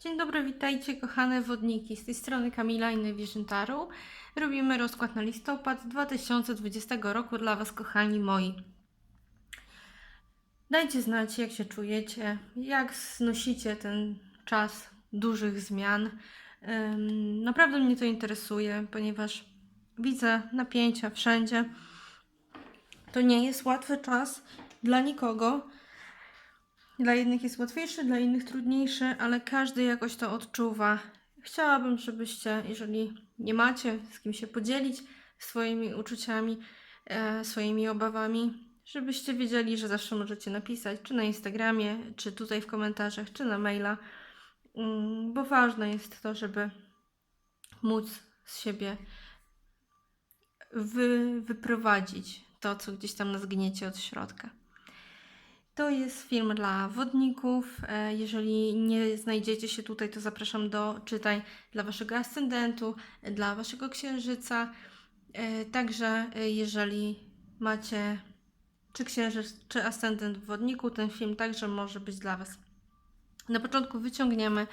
Dzień dobry, witajcie kochane wodniki. Z tej strony Kamila i Najwyższym Taru. Robimy rozkład na listopad 2020 roku dla Was, kochani moi. Dajcie znać, jak się czujecie, jak znosicie ten czas dużych zmian. Naprawdę mnie to interesuje, ponieważ widzę napięcia wszędzie. To nie jest łatwy czas dla nikogo. Dla jednych jest łatwiejszy, dla innych trudniejszy, ale każdy jakoś to odczuwa. Chciałabym, żebyście, jeżeli nie macie z kim się podzielić swoimi uczuciami, e, swoimi obawami, żebyście wiedzieli, że zawsze możecie napisać, czy na Instagramie, czy tutaj w komentarzach, czy na maila, Mm, bo ważne jest to, żeby móc z siebie wy, wyprowadzić to, co gdzieś tam nas gniecie od środka. To jest film dla wodników. E, Jeżeli nie znajdziecie się tutaj, to zapraszam do czytań dla waszego ascendentu, dla waszego księżyca. E, Także e, jeżeli macie czy księżyc, czy ascendent w wodniku, ten film także może być dla was. Na początku wyciągniemy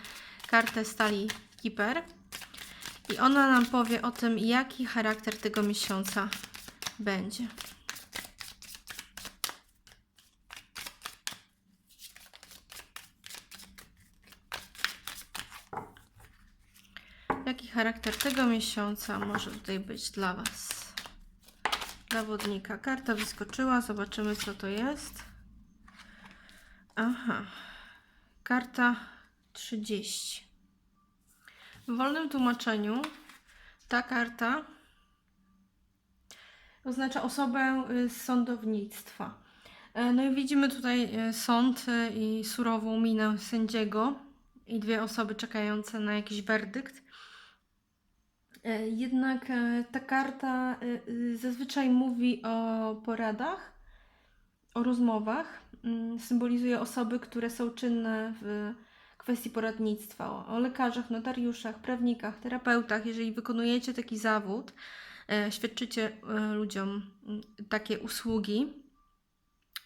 kartę stali Keeper i ona nam powie o tym, jaki charakter tego miesiąca będzie. Jaki charakter tego miesiąca może tutaj być dla Was? Zawodnika. Karta wyskoczyła, zobaczymy co to jest. Aha. Karta 30. W wolnym tłumaczeniu ta karta oznacza osobę y, z sądownictwa. E, No i widzimy tutaj y, sąd y, i surową minę sędziego i dwie osoby czekające na jakiś werdykt. E, Jednak e, ta karta e, y, zazwyczaj mówi o poradach, o rozmowach. Mm, Symbolizuje osoby, które są czynne w kwestii poradnictwa, o, lekarzach, notariuszach, prawnikach, terapeutach. Jeżeli wykonujecie taki zawód, świadczycie ludziom mm, takie usługi,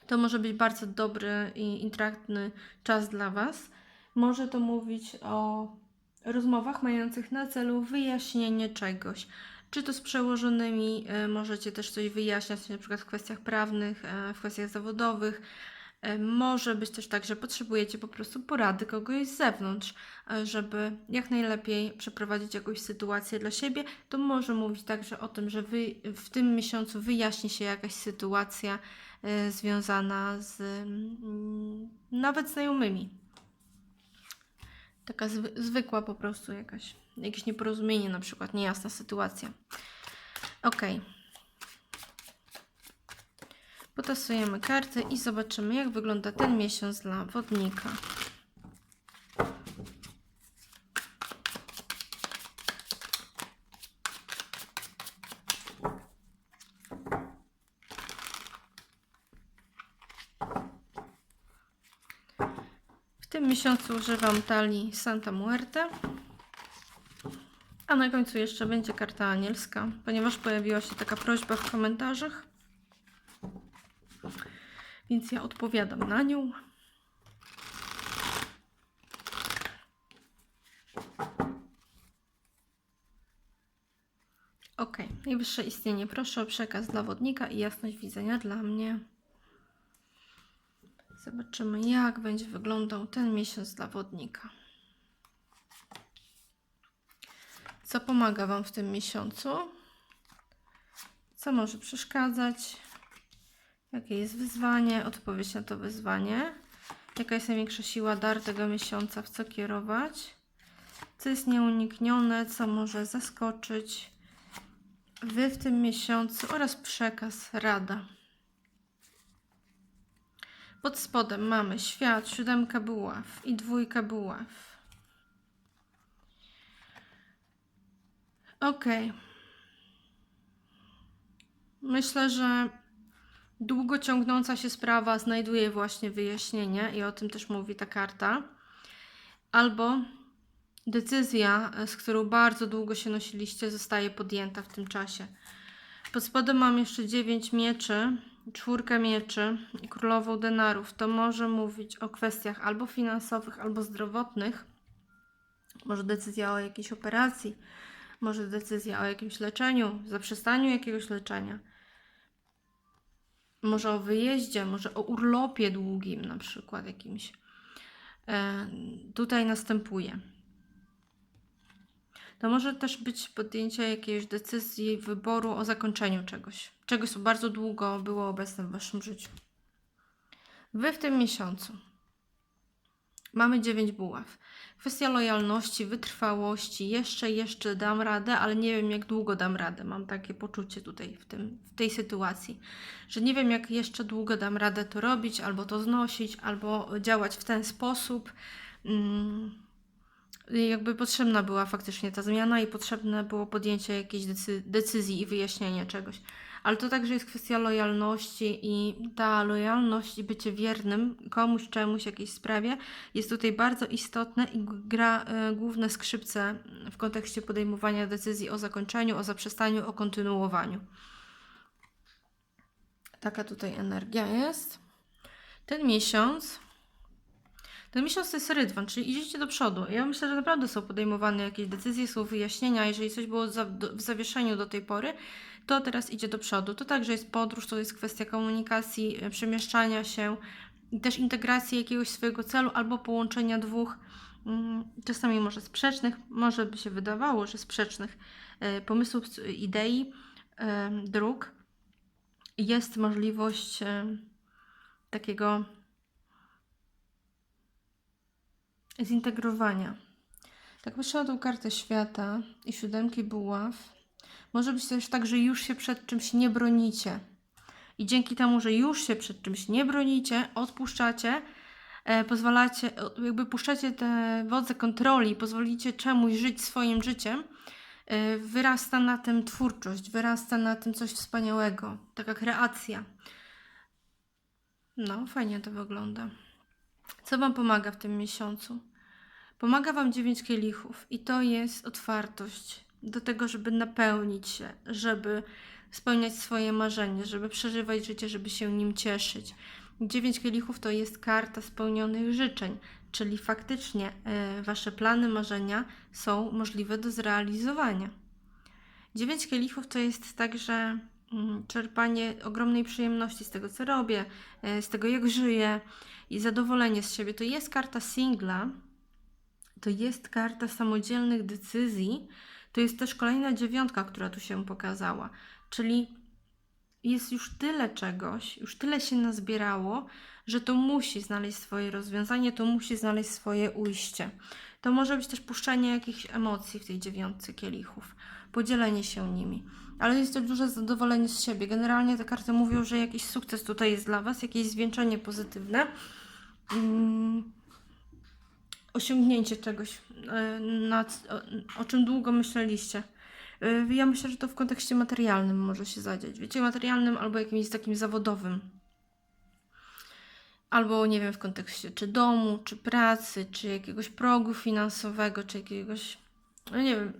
to może być bardzo dobry i interaktny czas dla Was. Może to mówić o rozmowach mających na celu wyjaśnienie czegoś. Czy to z przełożonymi e, możecie też coś wyjaśniać, na przykład w kwestiach prawnych, e, w kwestiach zawodowych. E, Może być też tak, że potrzebujecie po prostu porady kogoś z zewnątrz, żeby jak najlepiej przeprowadzić jakąś sytuację dla siebie. To może mówić także o tym, że wy, w tym miesiącu wyjaśni się jakaś sytuacja związana z mm, nawet znajomymi. Taka zwy, zwykła po prostu jakaś, jakieś nieporozumienie na przykład, niejasna sytuacja. Ok. Potasujemy karty i zobaczymy, jak wygląda ten miesiąc dla wodnika. W tym miesiącu używam talii Santa Muerte. A na końcu jeszcze będzie karta anielska, ponieważ pojawiła się taka prośba w komentarzach. Więc ja odpowiadam na nią. Ok, najwyższe istnienie. Proszę o przekaz dla wodnika i jasność widzenia dla mnie. Zobaczymy, jak będzie wyglądał ten miesiąc dla wodnika. Co pomaga Wam w tym miesiącu? Co może przeszkadzać? Jakie jest wyzwanie? Odpowiedź na to wyzwanie. Jaka jest największa siła, dar tego miesiąca? W co kierować? Co jest nieuniknione? Co może zaskoczyć? Wy w tym miesiącu oraz przekaz, rada. Pod spodem mamy świat, siódemka buław i dwójka buław. Ok. Myślę, że długo ciągnąca się sprawa znajduje właśnie wyjaśnienie i o tym też mówi ta karta. Albo decyzja, z którą bardzo długo się nosiliście, zostaje podjęta w tym czasie. Pod spodem mam jeszcze 9 mieczy, czwórkę mieczy i królową denarów. To może mówić o kwestiach albo finansowych, albo zdrowotnych. Może decyzja o jakiejś operacji, może decyzja o jakimś leczeniu, zaprzestaniu jakiegoś leczenia. Może o wyjeździe, może o urlopie długim, na przykład jakimś. E, tutaj następuje. To może też być podjęcie jakiejś decyzji, wyboru o zakończeniu czegoś. Czegoś, co bardzo długo było obecne w Waszym życiu. Wy w tym miesiącu mamy 9 buław. Kwestia lojalności, wytrwałości. Jeszcze, jeszcze dam radę, ale nie wiem, jak długo dam radę. Mam takie poczucie tutaj w, tym, w tej sytuacji, że nie wiem, jak jeszcze długo dam radę to robić, albo to znosić, albo działać w ten sposób. Mm jakby potrzebna była faktycznie ta zmiana i potrzebne było podjęcie jakiejś decy decyzji i wyjaśnienie czegoś. Ale to także jest kwestia lojalności i ta lojalność i bycie wiernym komuś, czemuś, jakiejś sprawie jest tutaj bardzo istotne i gra y, główne skrzypce w kontekście podejmowania decyzji o zakończeniu, o zaprzestaniu, o kontynuowaniu. Taka tutaj energia jest. Ten miesiąc ten miesiąc to jest rydwan, czyli idziecie do przodu. Ja myślę, że naprawdę są podejmowane jakieś decyzje, są wyjaśnienia. Jeżeli coś było w zawieszeniu do tej pory, to teraz idzie do przodu. To także jest podróż, to jest kwestia komunikacji, e, przemieszczania się też integracji jakiegoś swojego celu albo połączenia dwóch, mm, czasami może sprzecznych, może by się wydawało, że sprzecznych e, pomysłów, idei, e, dróg. Jest możliwość takiego zintegrowania. Tak patrzę na tą kartę świata i siódemki buław. Może być też tak, że już się przed czymś nie bronicie. I dzięki temu, że już się przed czymś nie bronicie, odpuszczacie, e, pozwalacie, jakby puszczacie te wodze kontroli, pozwolicie czemuś żyć swoim życiem, e, wyrasta na tym twórczość, wyrasta na tym coś wspaniałego, taka kreacja. No, fajnie to wygląda. Co Wam pomaga w tym miesiącu? Pomaga Wam dziewięć kielichów i to jest otwartość do tego, żeby napełnić się, żeby spełniać swoje marzenie, żeby przeżywać życie, żeby się nim cieszyć. Dziewięć kielichów to jest karta spełnionych życzeń, czyli faktycznie y, Wasze plany, marzenia są możliwe do zrealizowania. Dziewięć kielichów to jest także y, czerpanie ogromnej przyjemności z tego, co robię, y, z tego, jak żyję i zadowolenie z siebie. To jest karta singla, to jest karta samodzielnych decyzji. To jest też kolejna dziewiątka, która tu się pokazała. Czyli jest już tyle czegoś, już tyle się nazbierało, że to musi znaleźć swoje rozwiązanie, to musi znaleźć swoje ujście. To może być też puszczenie jakichś emocji w tej dziewiątce kielichów, podzielenie się nimi. Ale jest to duże zadowolenie z siebie. Generalnie te karty mówią, że jakiś sukces tutaj jest dla Was, jakieś zwieńczenie pozytywne. Hmm osiągnięcie czegoś, e, nad, o, czym długo myśleliście. E, ja myślę, że to w kontekście materialnym może się zadziać. Wiecie, materialnym albo jakimś takim zawodowym. Albo nie wiem, w kontekście czy domu, czy pracy, czy jakiegoś progu finansowego, czy jakiegoś, no nie wiem,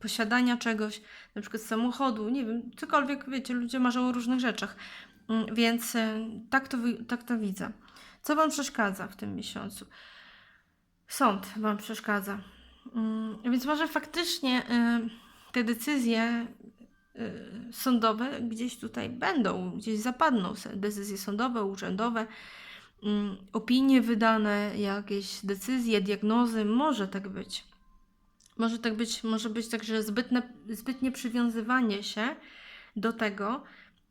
posiadania czegoś, na przykład samochodu, nie wiem, cokolwiek, wiecie, ludzie marzą o różnych rzeczach. Mm, więc e, tak to, tak to widzę. Co Wam przeszkadza w tym miesiącu? Sąd Wam przeszkadza. Mm, więc może faktycznie y, te decyzje y, sądowe gdzieś tutaj będą, gdzieś zapadną decyzje sądowe, urzędowe, mm, opinie wydane, jakieś decyzje, diagnozy, może tak być. Może tak być, może być także zbytne, zbytnie przywiązywanie się do tego,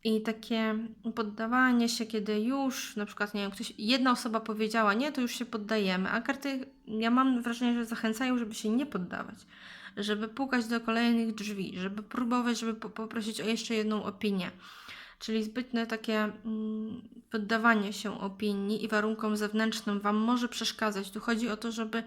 i takie poddawanie się, kiedy już na przykład, nie wiem, ktoś, jedna osoba powiedziała nie, to już się poddajemy, a karty, ja mam wrażenie, że zachęcają, żeby się nie poddawać, żeby pukać do kolejnych drzwi, żeby próbować, żeby poprosić o jeszcze jedną opinię. Czyli zbytne takie mm, poddawanie się opinii i warunkom zewnętrznym Wam może przeszkadzać. Tu chodzi o to, żeby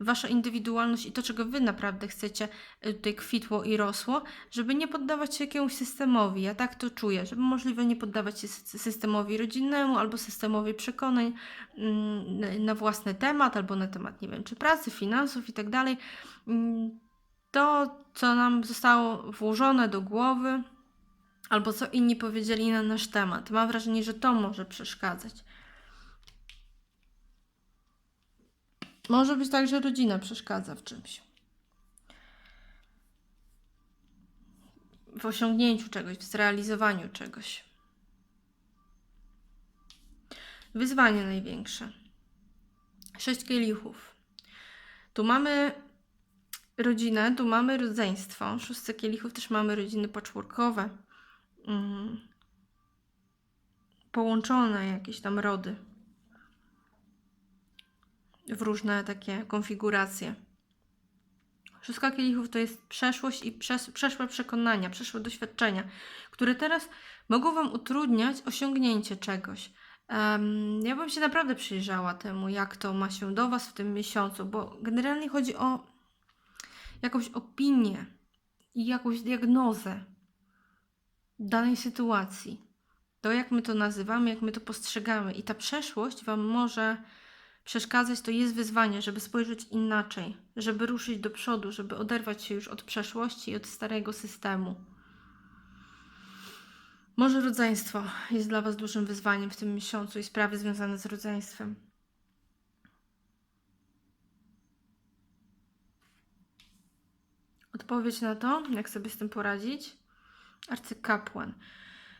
wasza indywidualność i to, czego wy naprawdę chcecie, y, tutaj kwitło i rosło, żeby nie poddawać się jakiemuś systemowi. Ja tak to czuję, żeby możliwe nie poddawać się systemowi rodzinnemu albo systemowi przekonań mm, na własny temat, albo na temat, nie wiem, czy pracy, finansów i tak dalej. Mm, to, co nam zostało włożone do głowy, albo co inni powiedzieli na nasz temat. Mam wrażenie, że to może przeszkadzać. Może być tak, że rodzina przeszkadza w czymś. W osiągnięciu czegoś, w zrealizowaniu czegoś. Wyzwanie największe. Sześć kielichów. Tu mamy rodzinę, tu mamy rodzeństwo. Szóstce kielichów też mamy rodziny poczwórkowe. Mm. Połączone jakieś tam rody. W różne takie konfiguracje. Szóstka kielichów to jest przeszłość i przes- przeszłe przekonania, przeszłe doświadczenia, które teraz mogą Wam utrudniać osiągnięcie czegoś. Em, ja bym się naprawdę przyjrzała temu, jak to ma się do Was w tym miesiącu, bo generalnie chodzi o jakąś opinię i jakąś diagnozę danej sytuacji. To, jak my to nazywamy, jak my to postrzegamy. I ta przeszłość Wam może przeszkadzać, to jest wyzwanie, żeby spojrzeć inaczej, żeby ruszyć do przodu, żeby oderwać się już od przeszłości i od starego systemu. Może rodzeństwo jest dla Was dużym wyzwaniem w tym miesiącu i sprawy związane z rodzeństwem. Odpowiedź na to, jak sobie z tym poradzić? Arcykapłan.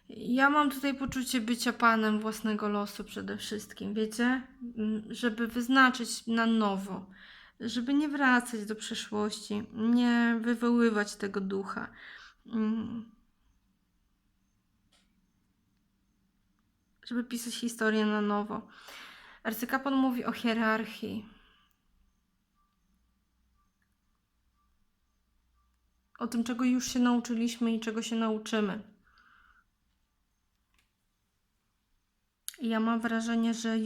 Ja mam tutaj poczucie bycia panem własnego losu przede wszystkim, wiecie? Mm, Żeby wyznaczyć na nowo, żeby nie wracać do przeszłości, nie wywoływać tego ducha. Mm. Żeby pisać historię na nowo. Arcykapłan mówi o hierarchii. O tym, czego już się nauczyliśmy i czego się nauczymy. Ja mam wrażenie, że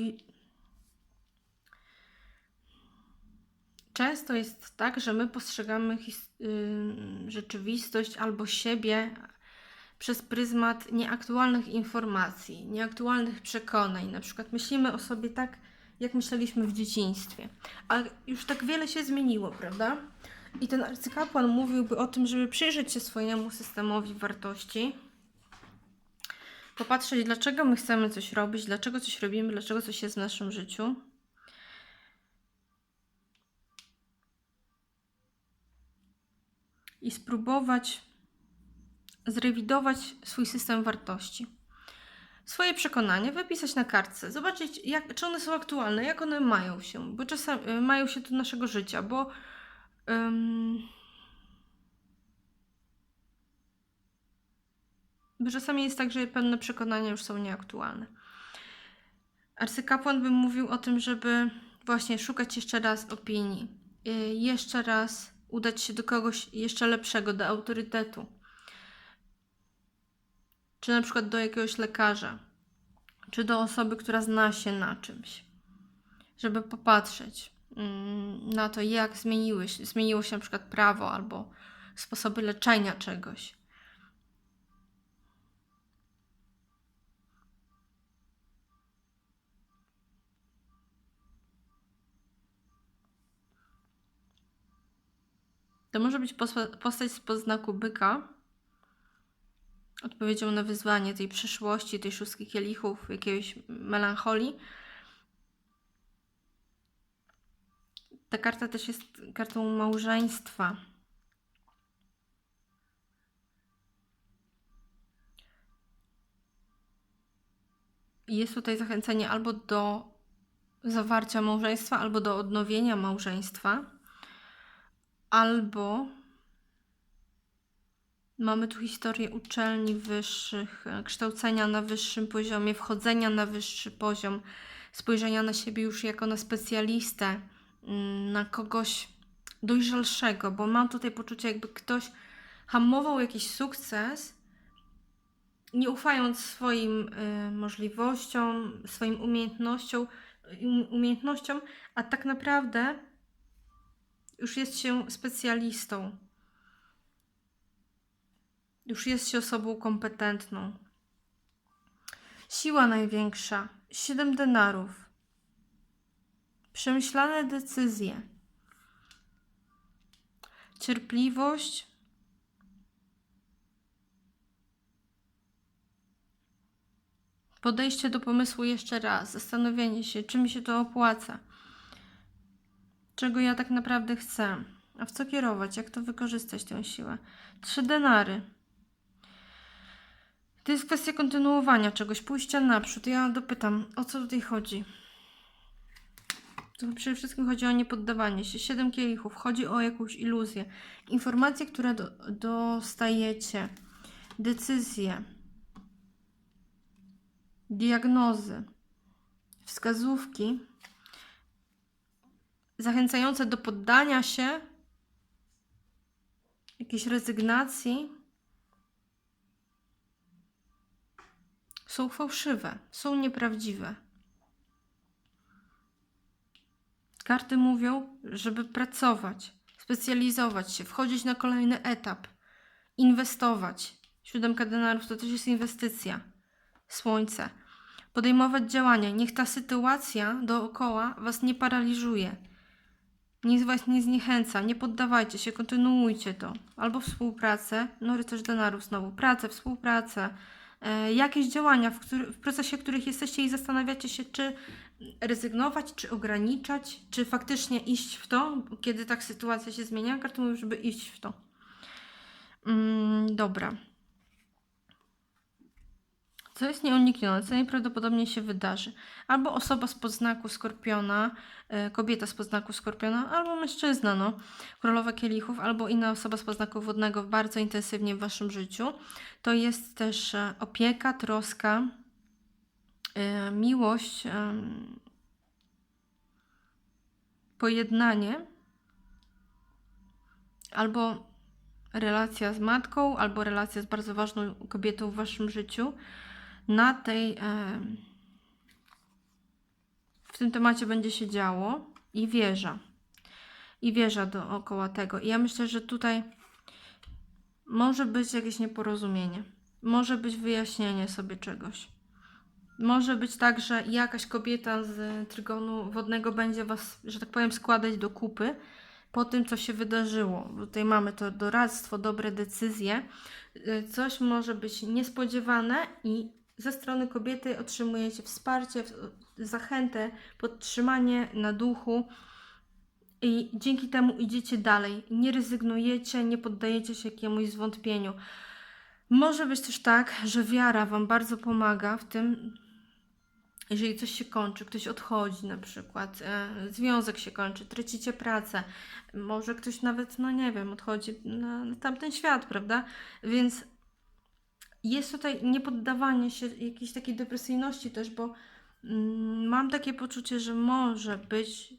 często jest tak, że my postrzegamy rzeczywistość albo siebie przez pryzmat nieaktualnych informacji, nieaktualnych przekonań. Na przykład myślimy o sobie tak, jak myśleliśmy w dzieciństwie. A już tak wiele się zmieniło, prawda? I ten arcykapłan mówiłby o tym, żeby przyjrzeć się swojemu systemowi wartości, popatrzeć, dlaczego my chcemy coś robić, dlaczego coś robimy, dlaczego coś jest w naszym życiu. I spróbować zrewidować swój system wartości. Swoje przekonania wypisać na kartce, zobaczyć, jak, czy one są aktualne, jak one mają się, bo czasami mają się do naszego życia, bo ym, czasami jest tak, że pewne przekonania już są nieaktualne. Arcykapłan by mówił o tym, żeby właśnie szukać jeszcze raz opinii, y, jeszcze raz udać się do kogoś jeszcze lepszego, do autorytetu czy na przykład do jakiegoś lekarza, czy do osoby, która zna się na czymś, żeby popatrzeć mm, na to, jak zmieniły się, zmieniło się na przykład prawo albo sposoby leczenia czegoś. To może być postać spod znaku byka, odpowiedzią na wyzwanie tej przyszłości, tej szóstki kielichów, jakiejś melancholii. Ta karta też jest kartą małżeństwa. Jest tutaj zachęcenie albo do zawarcia małżeństwa, albo do odnowienia małżeństwa, albo Mamy tu historię uczelni wyższych, e, kształcenia na wyższym poziomie, wchodzenia na wyższy poziom, spojrzenia na siebie już jako na specjalistę, mm, na kogoś dojrzalszego, bo mam tutaj poczucie, jakby ktoś hamował jakiś sukces, nie ufając swoim y, możliwościom, swoim umiejętnościom, um- umiejętnościom, a tak naprawdę już jest się specjalistą już jest się osobą kompetentną. Siła największa siedem denarów. Przemyślane decyzje. Cierpliwość. Podejście do pomysłu jeszcze raz, zastanowienie się, czy mi się to opłaca, czego ja tak naprawdę chcę, a w co kierować, jak to wykorzystać tę siłę. Trzy denary. To jest kwestia kontynuowania czegoś, pójścia naprzód. Ja dopytam, o co tutaj chodzi? To przede wszystkim chodzi o niepoddawanie się. Siedem kielichów. Chodzi o jakąś iluzję. Informacje, które do, dostajecie. Decyzje. Diagnozy. Wskazówki. Zachęcające do poddania się. Jakiejś rezygnacji. Są fałszywe. Są nieprawdziwe. Karty mówią, żeby pracować, specjalizować się, wchodzić na kolejny etap, inwestować. Siódemka denarów to też jest inwestycja. Słońce. Podejmować działania. Niech ta sytuacja dookoła Was nie paraliżuje. Niech Was nie zniechęca. Nie poddawajcie się, kontynuujcie to. Albo współpracę, no rycerz denarów znowu, pracę, współpracę, e, jakieś działania, w, który, w procesie których jesteście i zastanawiacie się, czy rezygnować, czy ograniczać, czy faktycznie iść w to, kiedy tak sytuacja się zmienia. Karty mówią, żeby iść w to. Mm, dobra. Co jest nieuniknione, co najprawdopodobniej się wydarzy. Albo osoba z podznaku skorpiona, e, kobieta z podznaku skorpiona, albo mężczyzna, no, królowa kielichów, albo inna osoba z podznaku wodnego bardzo intensywnie w waszym życiu. To jest też e, opieka, troska, e, miłość, pojednanie, albo relacja z matką, albo relacja z bardzo ważną kobietą w waszym życiu. Na tej, em, w tym temacie będzie się działo i wieża. I wieża dookoła tego. I ja myślę, że tutaj może być jakieś nieporozumienie. Może być wyjaśnienie sobie czegoś. Może być tak, że jakaś kobieta z trygonu wodnego będzie Was, że tak powiem, składać do kupy po tym, co się wydarzyło. Tutaj mamy to doradztwo, dobre decyzje. Y, Coś może być niespodziewane i ze strony kobiety otrzymujecie wsparcie, zachętę, podtrzymanie na duchu. I dzięki temu idziecie dalej. Nie rezygnujecie, nie poddajecie się jakiemuś zwątpieniu. Może być też tak, że wiara Wam bardzo pomaga w tym, jeżeli coś się kończy, ktoś odchodzi na przykład, e, związek się kończy, tracicie pracę, może ktoś nawet, no nie wiem, odchodzi na, na tamten świat, prawda? Więc jest tutaj niepoddawanie się jakiejś takiej depresyjności też, bo mm, mam takie poczucie, że może być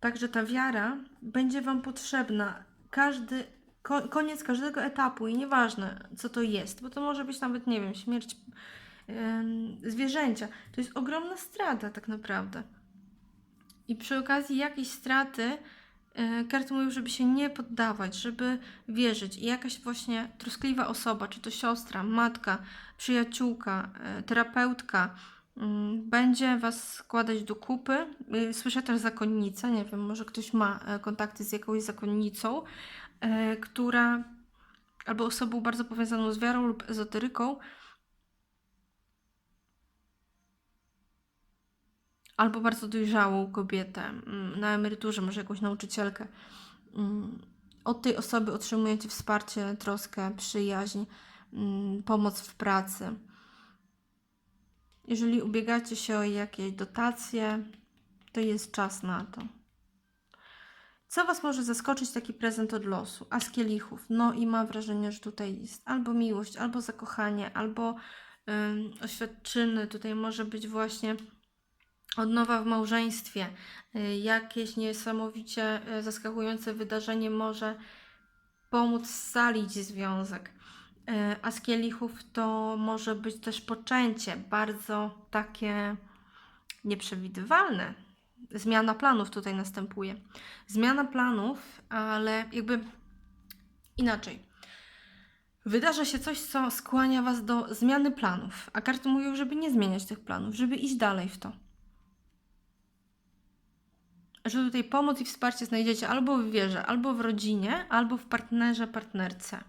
tak, że ta wiara będzie Wam potrzebna. Każdy, ko, koniec każdego etapu i nieważne co to jest, bo to może być nawet, nie wiem, śmierć em, zwierzęcia. To jest ogromna strata tak naprawdę. I przy okazji jakiejś straty karty mówią, żeby się nie poddawać, żeby wierzyć. I jakaś właśnie troskliwa osoba, czy to siostra, matka, przyjaciółka, e, terapeutka, mm, będzie Was składać do kupy. Y, Słyszę też zakonnica, nie wiem, może ktoś ma e, kontakty z jakąś zakonnicą, e, która albo osobą bardzo powiązaną z wiarą lub ezoteryką, albo bardzo dojrzałą kobietę mm, na emeryturze, może jakąś nauczycielkę. Mm, Od tej osoby otrzymujecie wsparcie, troskę, przyjaźń, mm, pomoc w pracy. Jeżeli ubiegacie się o jakieś dotacje, to jest czas na to. Co Was może zaskoczyć taki prezent od losu? A z kielichów. No i mam wrażenie, że tutaj jest albo miłość, albo zakochanie, albo ym, oświadczyny. Tutaj może być właśnie odnowa w małżeństwie. Y, jakieś niesamowicie y, zaskakujące wydarzenie może pomóc scalić związek. Y, A z kielichów to może być też poczęcie, bardzo takie nieprzewidywalne. Zmiana planów tutaj następuje. Zmiana planów, ale jakby inaczej. Wydarza się coś, co skłania Was do zmiany planów, a karty mówią, żeby nie zmieniać tych planów, żeby iść dalej w to. Że tutaj pomoc i wsparcie znajdziecie albo w wierze, albo w rodzinie, albo w partnerze, partnerce.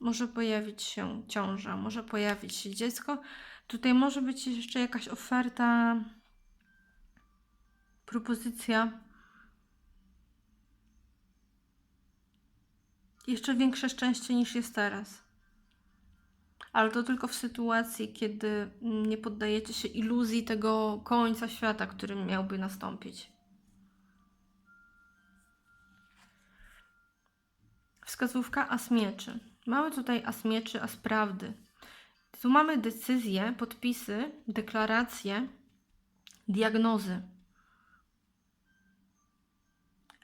Może pojawić się ciąża, może pojawić się dziecko. Tutaj może być jeszcze jakaś oferta, propozycja Jeszcze większe szczęście niż jest teraz. Ale to tylko w sytuacji, kiedy mm, nie poddajecie się iluzji tego końca świata, który miałby nastąpić. Wskazówka as mieczy. Mamy tutaj as mieczy, as prawdy. Tu mamy decyzje, podpisy, deklaracje, diagnozy.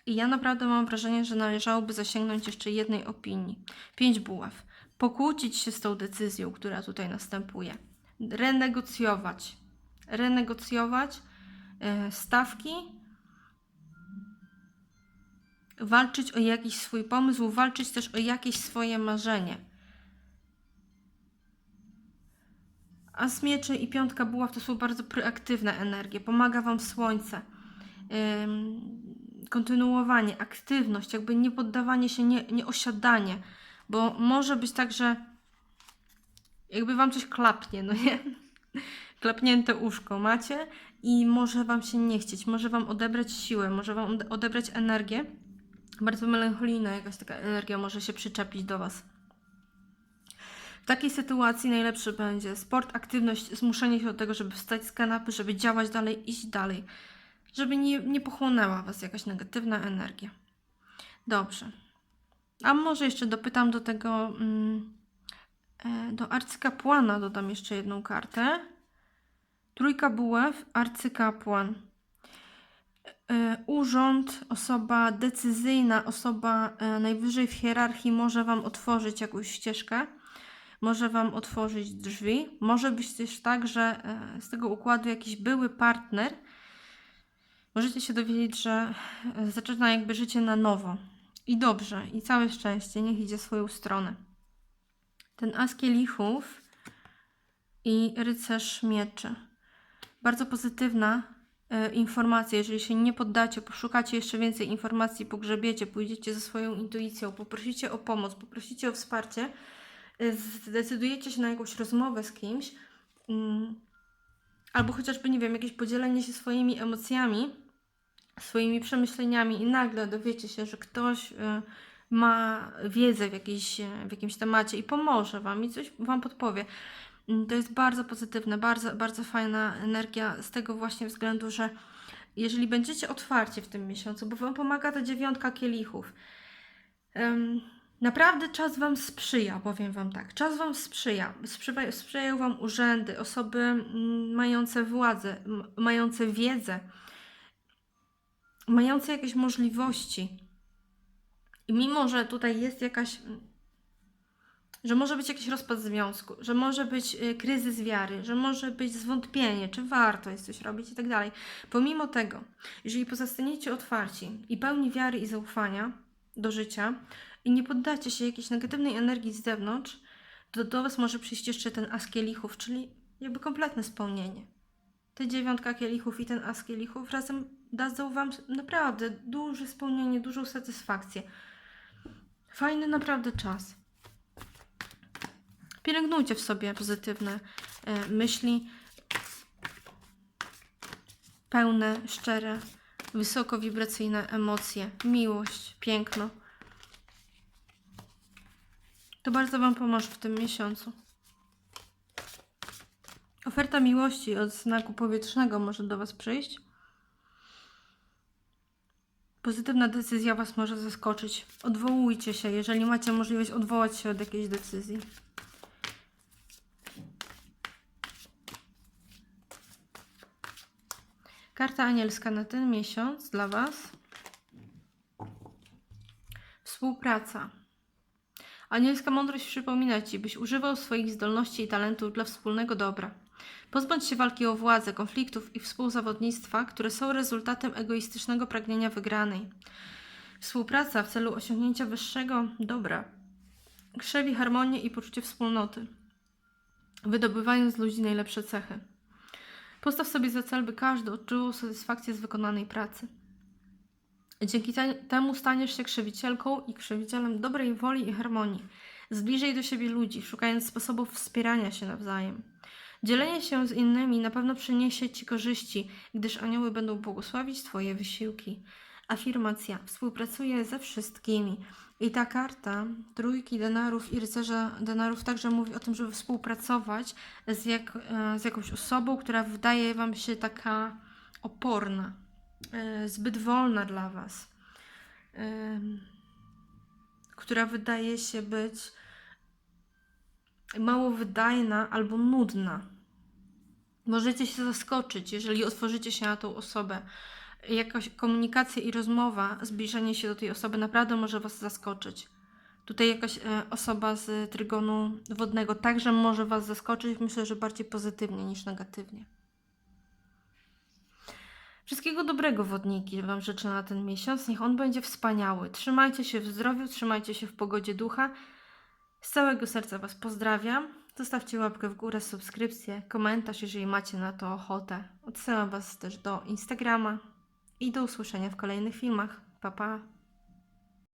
I ja naprawdę mam wrażenie, że należałoby zasięgnąć jeszcze jednej opinii. Pięć buław. Pokłócić się z tą decyzją, która tutaj następuje. Renegocjować. Renegocjować e, stawki. Walczyć o jakiś swój pomysł, walczyć też o jakieś swoje marzenie. A z mieczy i piątka buław to są bardzo proaktywne energie. Pomaga Wam słońce. Kontynuowanie, aktywność, jakby nie poddawanie się, nie, nie osiadanie, bo może być tak, że jakby Wam coś klapnie, no nie? Klapnięte uszko macie i może Wam się nie chcieć, może Wam odebrać siłę, może Wam ode- odebrać energię. Bardzo melancholijna jakaś taka energia może się przyczepić do Was. W takiej sytuacji najlepszy będzie sport, aktywność, zmuszenie się do tego, żeby wstać z kanapy, żeby działać dalej, iść dalej, żeby nie, nie pochłonęła Was jakaś negatywna energia. Dobrze. A może jeszcze dopytam do tego, mm, e, do arcykapłana dodam jeszcze jedną kartę. Trójka buław, arcykapłan. E, Urząd, osoba decyzyjna, osoba e, najwyżej w hierarchii może Wam otworzyć jakąś ścieżkę może Wam otworzyć drzwi. Może być też tak, że z tego układu jakiś były partner, możecie się dowiedzieć, że zaczyna jakby życie na nowo. I dobrze, i całe szczęście, niech idzie swoją stronę. Ten as kielichów i rycerz mieczy. Bardzo pozytywna e, informacja, jeżeli się nie poddacie, poszukacie jeszcze więcej informacji, pogrzebiecie, pójdziecie ze swoją intuicją, poprosicie o pomoc, poprosicie o wsparcie, zdecydujecie się na jakąś rozmowę z kimś, mm, albo chociażby, nie wiem, jakieś podzielenie się swoimi emocjami, swoimi przemyśleniami i nagle dowiecie się, że ktoś y, ma wiedzę w, jakiejś, w jakimś temacie i pomoże Wam i coś Wam podpowie. Mm, To jest bardzo pozytywne, bardzo, bardzo fajna energia z tego właśnie względu, że jeżeli będziecie otwarci w tym miesiącu, bo Wam pomaga ta dziewiątka kielichów, Naprawdę czas Wam sprzyja, powiem Wam tak. Czas Wam sprzyja. Sprzyja sprzyjają Wam urzędy, osoby mm, mające władzę, mające wiedzę, mające jakieś możliwości. I mimo, że tutaj jest jakaś. że może być jakiś rozpad związku, że może być y, kryzys wiary, że może być zwątpienie, czy warto jest coś robić i tak dalej. Pomimo tego, jeżeli pozostaniecie otwarci i pełni wiary i zaufania do życia, i nie poddacie się jakiejś negatywnej energii z zewnątrz, to do Was może przyjść jeszcze ten as kielichów, czyli jakby kompletne spełnienie. Te dziewiątka kielichów i ten as kielichów razem dadzą Wam naprawdę duże spełnienie, dużą satysfakcję. Fajny naprawdę czas. Pielęgnujcie w sobie pozytywne e, myśli, pełne, szczere, wysokowibracyjne emocje, miłość, piękno. To bardzo Wam pomoże w tym miesiącu. Oferta miłości od znaku powietrznego może do Was przyjść. Pozytywna decyzja Was może zaskoczyć. Odwołujcie się, jeżeli macie możliwość odwołać się od jakiejś decyzji. Karta anielska na ten miesiąc dla Was. Współpraca. Anielska mądrość przypomina Ci, byś używał swoich zdolności i talentów dla wspólnego dobra. Pozbądź się walki o władzę, konfliktów i współzawodnictwa, które są rezultatem egoistycznego pragnienia wygranej. Współpraca w celu osiągnięcia wyższego dobra krzewi harmonię i poczucie wspólnoty, wydobywając z ludzi najlepsze cechy. Postaw sobie za cel, by każdy odczuwał satysfakcję z wykonanej pracy. Dzięki te, temu staniesz się krzewicielką i krzewicielem dobrej woli i harmonii. Zbliżaj do siebie ludzi, szukając sposobów wspierania się nawzajem. Dzielenie się z innymi na pewno przyniesie Ci korzyści, gdyż anioły będą błogosławić Twoje wysiłki. Afirmacja. Współpracuję ze wszystkimi. I ta karta trójki denarów i rycerza denarów także mówi o tym, żeby współpracować z, jak, e, z jakąś osobą, która wydaje Wam się taka oporna, e, zbyt wolna dla Was, która wydaje się być mało wydajna albo nudna. Możecie się zaskoczyć, jeżeli otworzycie się na tą osobę. Jakaś komunikacja i rozmowa, zbliżenie się do tej osoby naprawdę może Was zaskoczyć. Tutaj jakaś e, osoba z trygonu wodnego także może Was zaskoczyć. Myślę, że bardziej pozytywnie niż negatywnie. Wszystkiego dobrego wodniki Wam życzę na ten miesiąc. Niech on będzie wspaniały. Trzymajcie się w zdrowiu, trzymajcie się w pogodzie ducha. Z całego serca Was pozdrawiam. Zostawcie łapkę w górę, subskrypcję, komentarz, jeżeli macie na to ochotę. Odsyłam Was też do Instagrama i do usłyszenia w kolejnych filmach. Pa, pa!